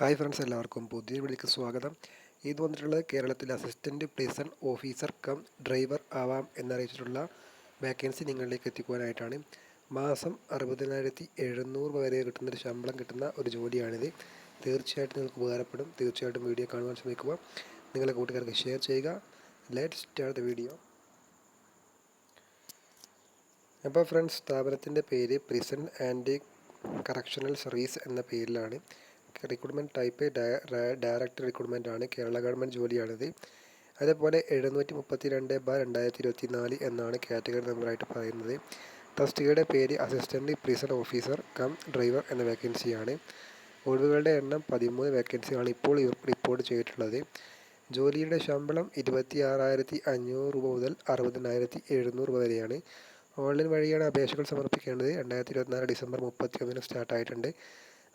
Hi friends എല്ലാവർക്കും പുതിയ വീഡിയോക്ക് സ്വാഗതം. ഇത് വന്നിട്ടുള്ളത് കേരളത്തിലെ assistant prison officer cum driver ആവാം എന്നറിയിച്ചിട്ടുള്ള വേക്കൻസി നിങ്ങളിലേക്ക് എത്തിക്കുവാനായിട്ടാണ്. മാസം അറുപതിനായിരത്തി എഴുന്നൂറ് വരെ കിട്ടുന്ന ഒരു ശമ്പളം കിട്ടുന്ന ഒരു ജോലിയാണിത്. തീർച്ചയായിട്ടും നിങ്ങൾക്ക് ഉപകാരപ്പെടും. തീർച്ചയായിട്ടും വീഡിയോ കാണുവാൻ ശ്രമിക്കുക. നിങ്ങളെ കൂട്ടുകാർക്ക് ഷെയർ ചെയ്യുക. ലെറ്റ് സ്റ്റാർട്ട് ദ വീഡിയോ അപ്പോൾ ഫ്രണ്ട്സ് സ്ഥാപനത്തിന്റെ പേര് പ്രിസൺ ആൻഡ് കറക്ഷണൽ സർവീസ് എന്ന പേരിലാണ്. റിക്രൂട്ട്മെന്റ് ടൈപ്പ് ഡയറക്റ്റ് റിക്രൂട്ട്മെന്റ് ആണ് കേരള ഗവൺമെന്റ് ജോലിയാണിത്. അതേപോലെ എഴുന്നൂറ്റി മുപ്പത്തി രണ്ട് ബാർ രണ്ടായിരത്തി ഇരുപത്തി നാല് എന്നാണ് കാറ്റഗറി നമ്പറായിട്ട് പറയുന്നത്. തസ്തികയുടെ പേര് assistant prison officer cum driver എന്ന വേക്കൻസിയാണ് ഒഴിവുകളുടെ എണ്ണം പതിമൂന്ന് വേക്കൻസികളാണ് ഇപ്പോൾ റിപ്പോർട്ട് ചെയ്തിട്ടുള്ളത്. ജോലിയുടെ ശമ്പളം ഇരുപത്തി ആറായിരത്തി അഞ്ഞൂറ് രൂപ മുതൽ അറുപതിനായിരത്തി എഴുന്നൂറ് രൂപ വരെയാണ്. ഓൺലൈൻ വഴിയാണ് അപേക്ഷകൾ സമർപ്പിക്കേണ്ടത്. രണ്ടായിരത്തി ഇരുപത്തിനാല് ഡിസംബർ മുപ്പത്തി ഒന്നിന് സ്റ്റാർട്ടായിട്ടുണ്ട്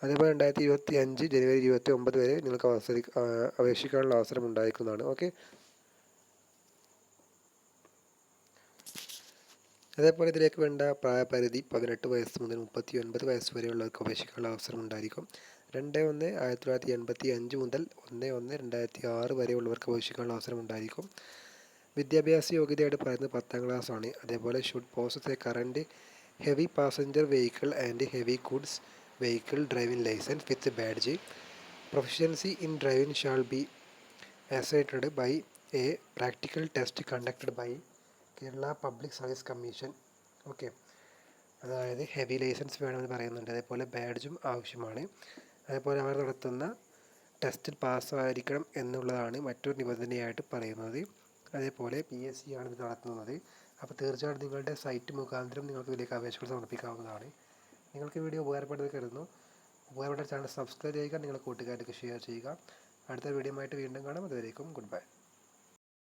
അതേപോലെ രണ്ടായിരത്തി ഇരുപത്തി അഞ്ച് ജനുവരി ഇരുപത്തി ഒമ്പത് വരെ നിങ്ങൾക്ക് അവസര അപേക്ഷിക്കാനുള്ള അവസരം ഉണ്ടായിരിക്കുന്നതാണ് ഓക്കെ? അതേപോലെ ഇതിലേക്ക് വേണ്ട പ്രായപരിധി പതിനെട്ട് വയസ്സ് മുതൽ മുപ്പത്തി ഒൻപത് വയസ്സ് വരെയുള്ളവർക്ക് അപേക്ഷിക്കാനുള്ള അവസരം ഉണ്ടായിരിക്കും രണ്ട് ഒന്ന് ആയിരത്തി തൊള്ളായിരത്തി എൺപത്തി അഞ്ച് മുതൽ ഒന്ന് ഒന്ന് രണ്ടായിരത്തി ആറ് വരെയുള്ളവർക്ക് അപേക്ഷിക്കാനുള്ള അവസരം ഉണ്ടായിരിക്കും വിദ്യാഭ്യാസ യോഗ്യതയായിട്ട് പറയുന്നത് പത്താം ക്ലാസ് ആണ് അതേപോലെ should possess a current heavy passenger vehicle and heavy goods vehicle driving licence with badge proficiency in driving shall be assessed by a practical test conducted by Kerala public service commission okay അതായത് heavy licence വേണമെന്ന് പറയുന്നുണ്ട്. അതേപോലെ ബാഡ്ജും ആവശ്യമാണ്. അതേപോലെ അവർ നടത്തുന്ന ടെസ്റ്റിൽ പാസ്സായിരിക്കണം എന്നുള്ളതാണ് മറ്റൊരു നിബന്ധനയായിട്ട് പറയുന്നത്. അതേപോലെ പി എസ് സി ആണ് ഇത് നടത്തുന്നത്. അപ്പോൾ തീർച്ചയായിട്ടും നിങ്ങളുടെ സൈറ്റ് മുഖാന്തരം നിങ്ങൾക്ക് ഇതിലേക്ക് അപേക്ഷകൾ സമർപ്പിക്കാവുന്നതാണ്. നിങ്ങൾക്ക് വീഡിയോ ഉപകാരപ്പെട്ടത് കരുതുന്നു. ഉപകാരപ്പെട്ട ചാനൽ സബ്സ്ക്രൈബ് ചെയ്യുക നിങ്ങളുടെ കൂട്ടുകാർക്ക് ഷെയർ ചെയ്യുക. അടുത്ത വീഡിയോ ആയിട്ട് വീണ്ടും കാണാം. അതുവരേക്കും ഗുഡ് ബൈ